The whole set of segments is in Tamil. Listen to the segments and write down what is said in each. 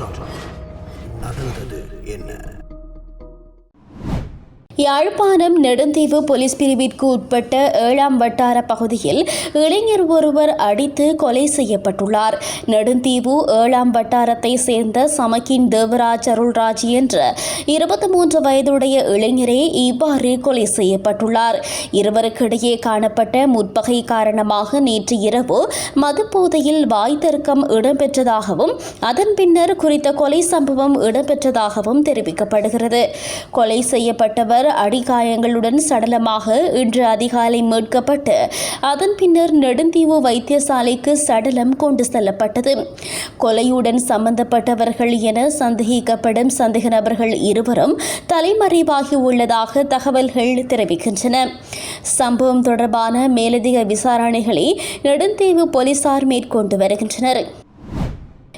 மாற்றம் நடந்தது என்ன? யாழ்ப்பாணம் நெடுந்தீவு போலீஸ் பிரிவிற்கு உட்பட்ட ஏழாம் வட்டார பகுதியில் இளைஞர் ஒருவர் அடித்து கொலை செய்யப்பட்டுள்ளார். நெடுந்தீவு ஏழாம் வட்டாரத்தை சேர்ந்த சமக்கின் தேவராஜ் அருள்ராஜ் என்ற இருபத்தி மூன்று வயதுடைய இளைஞரே இவ்வாறு கொலை செய்யப்பட்டுள்ளார். இருவருக்கிடையே காணப்பட்ட முற்பகை காரணமாக நேற்று இரவு மதுப்போதையில் வாய் தர்க்கம் இடம்பெற்றதாகவும் அதன் பின்னர் குறித்த கொலை சம்பவம் இடம்பெற்றதாகவும் தெரிவிக்கப்படுகிறது. கொலை செய்யப்பட்டவர் அடிகாயங்களுடன் சடலமாக இன்று அதிகாலை மீட்கப்பட்டு அதன் பின்னர் நெடுந்தீவு வைத்தியசாலைக்கு சடலம் கொண்டு செல்லப்பட்டது. கொலையுடன் சம்பந்தப்பட்டவர்கள் என சந்தேகிக்கப்படும் சந்தேக நபர்கள் இருவரும் தலைமறைவாகி உள்ளதாக தகவல்கள் தெரிவிக்கின்றன. சம்பவம் தொடர்பான மேலதிக விசாரணைகளை நெடுந்தீவு போலீசார் மேற்கொண்டு வருகின்றனர்.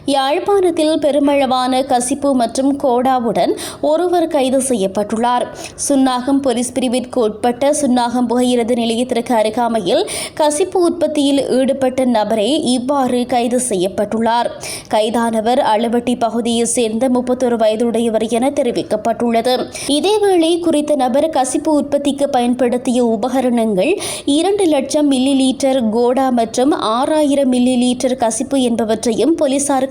யாழ்ப்பாணத்தில் பெருமளவான கசிப்பு மற்றும் கோடாவுடன் ஒருவர் கைது செய்யப்பட்டுள்ளார். சுன்னாகம் போலீஸ் பிரிவிற்கு உட்பட்ட சுன்னாகம் புகையிரத நிலையத்திற்கு அருகாமையில் கசிப்பு உற்பத்தியில் ஈடுபட்ட நபரே இவ்வாறு கைது செய்யப்பட்டுள்ளார். கைதானவர் அளவட்டி பகுதியைச் சேர்ந்த முப்பத்தொரு வயதுடையவர் என தெரிவிக்கப்பட்டுள்ளது. இதேவேளை குறித்த நபர் கசிப்பு உற்பத்திக்கு பயன்படுத்திய உபகரணங்கள் இரண்டு லட்சம் மில்லி லீட்டர் கோடா மற்றும் ஆறாயிரம் மில்லி லீட்டர் கசிப்பு என்பவற்றையும் போலீசார்